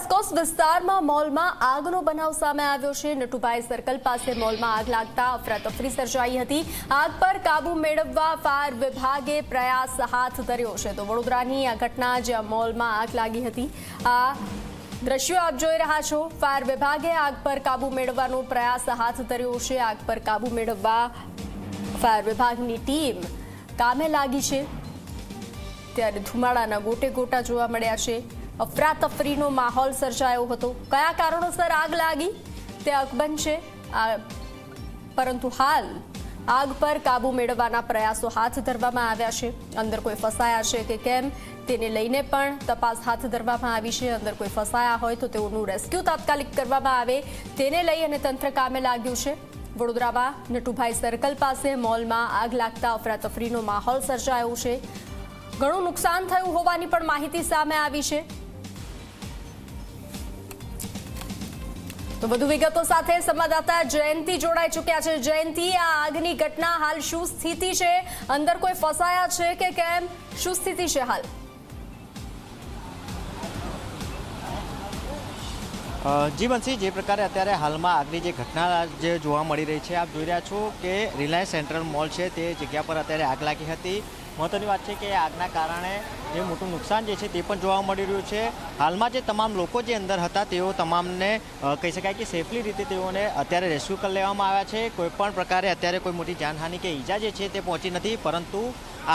Racecourse વિસ્તારમાં મોલમાં આગનો બનાવ સામે આવ્યો છે. નટુભાઈ સર્કલ પાસે મોલમાં આગ લાગતા અફરાતફરી સર્જાઈ હતી. આગ પર કાબુ મેળવવા ફાયર વિભાગે પ્રયાસ હાથ ધર્યો છે. તો વડોદરાની આ ઘટના જ્યાં મોલમાં આગ લાગી હતી, આ દ્રશ્યો આપ જોઈ રહ્યા છો. ફાયર વિભાગે આગ પર કાબુ મેળવવાનો પ્રયાસ હાથ ધર્યો છે. આગ પર કાબુ મેળવવા ફાયર વિભાગની ટીમ કામે લાગી છે. ત્યારે ધુમાડાના ગોટે ગોટા જોવા મળ્યા છે. અફરાતફરીનો માહોલ સર્જાયો હતો. કયા કારણોસર આગ લાગી? તે અકબંધ છે પરંતુ હાલ આગ પર કાબુ મેળવવાના પ્રયાસો હાથ ધરવામાં આવ્યા છે. અંદર કોઈ ફસાયા છે કે કેમ? તેને લઈને પણ તપાસ હાથ ધરવામાં આવી છે. અંદર કોઈ ફસાયા હોય તો તેઓનું રેસ્ક્યુ તાત્કાલિક કરવામાં આવે. તેને લઈ અને તંત્ર કામે લાગ્યું છે. વડોદરામાં નટુભાઈ સર્કલ પાસે મોલમાં આગ લાગતા અફરાતફરીનો માહોલ સર્જાયો છે. ઘણું નુકસાન થયું હોવાની પણ માહિતી સામે આવી છે. તો વધુ વિગતો સાથે સંવાદદાતા જયંતિ જોડાઈ ચૂક્યા છે. જયંતિ, આ આગની ઘટના હાલ શું સ્થિતિ છે? અંદર કોઈ ફસાયા છે કે કેમ? શું સ્થિતિ છે હાલ? જી બંસી જે પ્રકારે અત્યારે હાલમાં આગની જે ઘટના જે જોવા મળી રહી છે, આપ જોઈ રહ્યા છો કે રિલાયન્સ સેન્ટ્રલ મોલ છે, તે જગ્યા પર અત્યારે આગ લાગી હતી. મહત્વની વાત છે કે આગના કારણે જે મોટું નુકસાન જે છે તે પણ જોવા મળી રહ્યું છે. હાલમાં જે તમામ લોકો જે અંદર હતા, તેઓ તમામને કહી શકાય કે સેફલી રીતે તેઓને અત્યારે રેસ્ક્યુ કરી લેવામાં આવ્યા છે. કોઈપણ પ્રકારે અત્યારે કોઈ મોટી જાનહાનિ કે ઈજા જે છે તે પહોંચી નથી, પરંતુ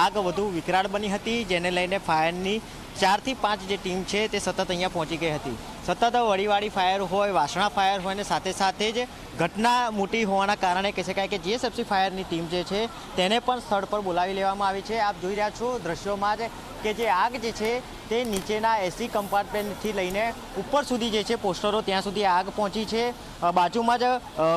આગ વધુ વિકરાળ બની હતી, જેને લઈને ફાયરની ચારથી પાંચ જે ટીમ છે તે સતત અહીંયા પહોંચી ગઈ હતી. સતત વડીવાડી ફાયર હોય, વાસણા ફાયર હોય ને સાથે સાથે જ ઘટના મોટી હોવાના કારણે કહી શકાય કે જીએસએફસી ફાયરની ટીમ જે છે તેને પણ સ્થળ પર બોલાવી લેવામાં આવી છે. આપ જોઈ રહ્યા છો દ્રશ્યોમાં જ કે જે આગ જે છે તે નીચેના એસી કમ્પાર્ટમેન્ટથી લઈને ઉપર સુધી જે છે પોસ્ટરો, ત્યાં સુધી આગ પહોંચી છે. બાજુમાં જ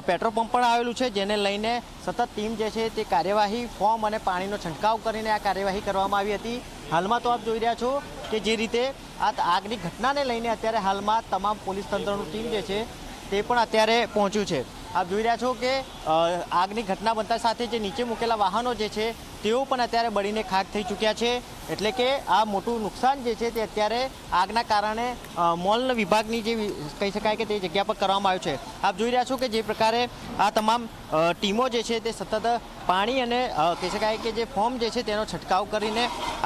પેટ્રોલ પંપ પણ આવેલું છે, જેને લઈને સતત ટીમ જે છે તે કાર્યવાહી, ફોર્મ અને પાણીનો છંટકાવ કરીને આ કાર્યવાહી કરવામાં આવી હતી. હાલમાં તો આપ જોઈ રહ્યા છો કે જે રીતે આ આગની ઘટનાને લઈને અત્યારે હાલમાં તમામ પોલીસ તંત્રનું ટીમ જે છે તે પણ અત્યારે પહોંચ્યું છે. આપ જોઈ રહ્યા છો કે આગની ઘટના બનતા સાથે જે નીચે મૂકેલા વાહનો જે છે, તેઓ પણ અત્યારે બળીને ખાક થઈ ચૂક્યા છે. એટલે કે આ મોટું નુકસાન જે છે તે અત્યારે આગના કારણે મોલ વિભાગની જે કહી શકાય કે તે જગ્યા પર કરવામાં આવ્યું છે. આપ જોઈ રહ્યા છો કે જે પ્રકારે આ તમામ ટીમો જે છે તે સતત પાણી અને કહી શકાય કે જે ફોર્મ જે છે તેનો છંટકાવ કરીને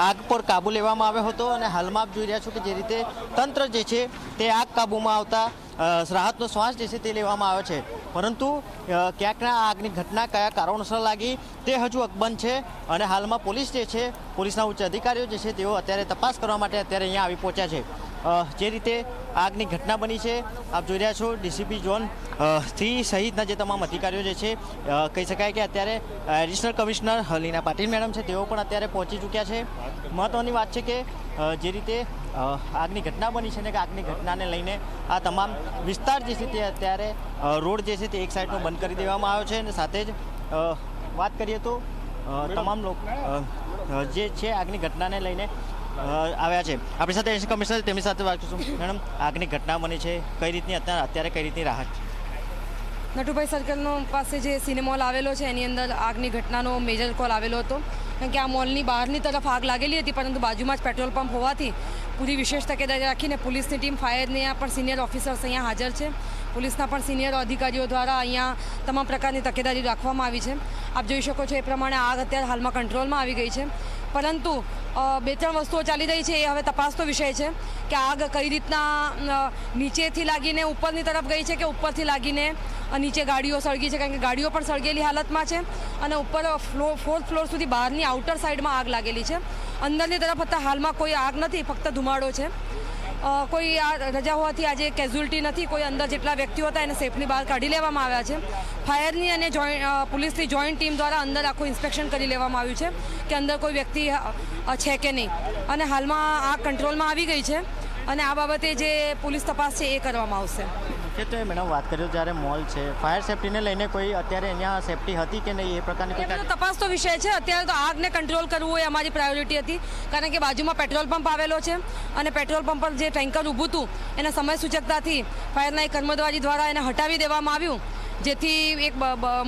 આગ પર કાબુ લેવામાં આવ્યો હતો. અને હાલમાં આપ જોઈ રહ્યા છો કે જે રીતે તંત્ર જે છે તે આગ કાબૂમાં આવતા રાહતનો શ્વાસ જે છે તે લેવામાં આવે છે. પરંતુ ક્યાંકના આ આગની ઘટના કયા કારણોસર લાગી તે હજુ અકબંધ છે. અને હાલમાં પોલીસ જે છે, પોલીસના ઉચ્ચ અધિકારીઓ જે છે તેઓ અત્યારે તપાસ કરવા માટે અત્યારે અહીંયા આવી પહોંચ્યા છે. જે રીતે આગની ઘટના બની છે. આપ જોઈ રહ્યા છો ડીસીપી ઝોન થ્રી સહિતના જે તમામ અધિકારીઓ જે છે કહી શકાય કે અત્યારે additional commissioner Halina Patil madam છે તેઓ પણ અત્યારે પહોંચી ચૂક્યા છે. મહત્ત્વની વાત છે કે જે રીતે આગની ઘટના બની છે ને કે આગની ઘટનાને લઈને આ તમામ વિસ્તાર જે છે તે અત્યારે રોડ જે છે તે એક સાઈડનો બંધ કરી દેવામાં આવ્યો છે અને સાથે જ વાત કરીએ તો તમામ લોકો જે છે આગની ઘટનાને લઈને આવ્યા છે. આપણી સાથે એસી કમિશનર, તેમની સાથે વાત કરીશું. મેડમ, આગની ઘટના બની છે. કઈ રીતની અત્યારે અત્યારે કઈ રીતની રાહત નટુભાઈ, સર્કલનો પાસે જે સિનેમોલ આવેલો છે, એની અંદર આગની ઘટનાનો મેજર કોલ આવેલો હતો. કારણ કે આ મોલની બહારની તરફ આગ લાગેલી હતી, પરંતુ બાજુમાં જ પેટ્રોલ પંપ હોવાથી પૂરી વિશેષ તકેદારી રાખીને પોલીસની ટીમ ફાયરની પણ સિનિયર ઓફિસર્સ અહીંયા હાજર છે. પોલીસના પણ સિનિયર અધિકારીઓ દ્વારા અહીંયા તમામ પ્રકારની તકેદારી રાખવામાં આવી છે. આપ જોઈ શકો છો એ પ્રમાણે આગ અત્યારે હાલમાં કંટ્રોલમાં આવી ગઈ છે. પરંતુ બે ત્રણ વસ્તુઓ ચાલી રહી છે, એ હવે તપાસનો વિષય છે કે આગ કઈ રીતના નીચેથી લાગીને ઉપરની તરફ ગઈ છે કે ઉપરથી લાગીને નીચે ગાડીઓ સળગી છે? કારણ કે ગાડીઓ પણ સળગેલી હાલતમાં છે અને ઉપર ફ્લો, ફોર્થ ફ્લોર સુધી બહારની આઉટર સાઈડમાં આગ લાગેલી છે. અંદરની તરફ અત્યારે હાલમાં કોઈ આગ નથી, ફક્ત ધુમાડો છે. કોઈ આ રજા હોવાથી આજે કેઝ્યુઅલ્ટી નથી. કોઈ અંદર જેટલા વ્યક્તિઓ હતા એને સેફની બહાર કાઢી લેવામાં આવ્યા છે. ફાયરની અને પોલીસની જોઈન્ટ ટીમ દ્વારા અંદર આખું ઇન્સ્પેક્શન કરી લેવામાં આવ્યું છે કે અંદર કોઈ વ્યક્તિ છે કે નહીં. અને હાલમાં આ કંટ્રોલમાં આવી ગઈ છે. અને આ બાબતે જે પોલીસ તપાસ છે એ કરવામાં આવશે. મુખ્યત્વે મેડમ વાત કર્યો તો જ્યારે મોલ છે ફાયર સેફટીને લઈને કોઈ અત્યારે અહીંયા સેફટી હતી કે નહીં એ પ્રકારની કોઈ બધો તપાસનો વિષય છે. અત્યારે તો આગને કંટ્રોલ કરવું એ અમારી પ્રાયોરિટી હતી. કારણ કે બાજુમાં પેટ્રોલ પંપ આવેલો છે અને પેટ્રોલ પંપ પર જે ટેન્કર ઊભું હતું એને સમય સૂચકતાથી ફાયરના એક કર્મચારી દ્વારા એને હટાવી દેવામાં આવ્યું જેથી એક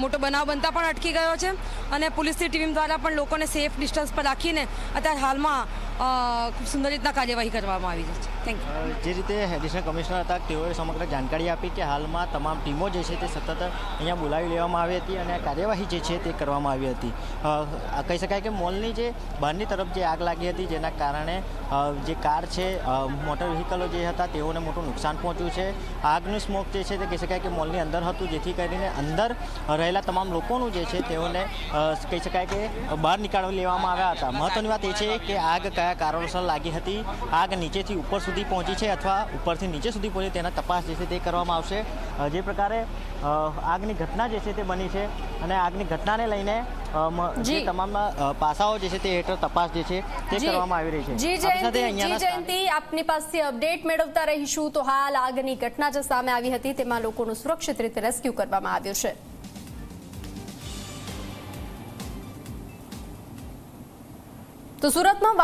મોટો બનાવ બનતા પણ અટકી ગયો છે. અને પોલીસની ટીમ દ્વારા પણ લોકોને સેફ ડિસ્ટન્સ પર રાખીને અત્યારે હાલમાં ખૂબ સુંદર રીતના કાર્યવાહી કરવામાં આવી છે. થેન્ક યુ જે રીતે એડિશનલ કમિશનર હતા, તેઓએ સમગ્ર જાણકારી આપી કે હાલમાં તમામ ટીમો જે છે તે સતત અહીંયા બોલાવી લેવામાં આવી હતી અને કાર્યવાહી જે છે તે કરવામાં આવી હતી. કહી શકાય કે મોલની જે બહારની તરફ જે આગ લાગી હતી, જેના કારણે જે કાર છે મોટર વ્હીકલો જે હતા તેઓને મોટું નુકસાન પહોંચ્યું છે. આગનું સ્મોક જે છે તે કહી શકાય કે મોલની અંદર હતું, જેથી કરીને અંદર રહેલા તમામ લોકોનું જે છે તેઓને કહી શકાય કે બહાર નીકાળી લેવામાં આવ્યા હતા. મહત્વની વાત એ છે કે આગ કયા કારણોસર લાગી હતી? આગ નીચેથી ઉપર સુધી પહોંચી છે અથવા ઉપરથી નીચે સુધી પહોંચી તેના તપાસ જે છે તે કરવામાં આવશે. જે પ્રકારે આગની ઘટના જે છે તે બની છે અને આગની ઘટનાને લઈને જે તમામ પાસાઓ જે છે તે હેઠળ તપાસ જે છે તે કરવામાં આવી રહી છે. જી જયંતિ જી જયંતિ આપની પાસે અપડેટ મેળવતા રહીશું તો હાલ આગની ઘટના જે સામે આવી હતી તેમાં લોકોનું સુરક્ષિત રીતે રેસ્ક્યુ કરવામાં આવ્યું છે. તો સુરતમાં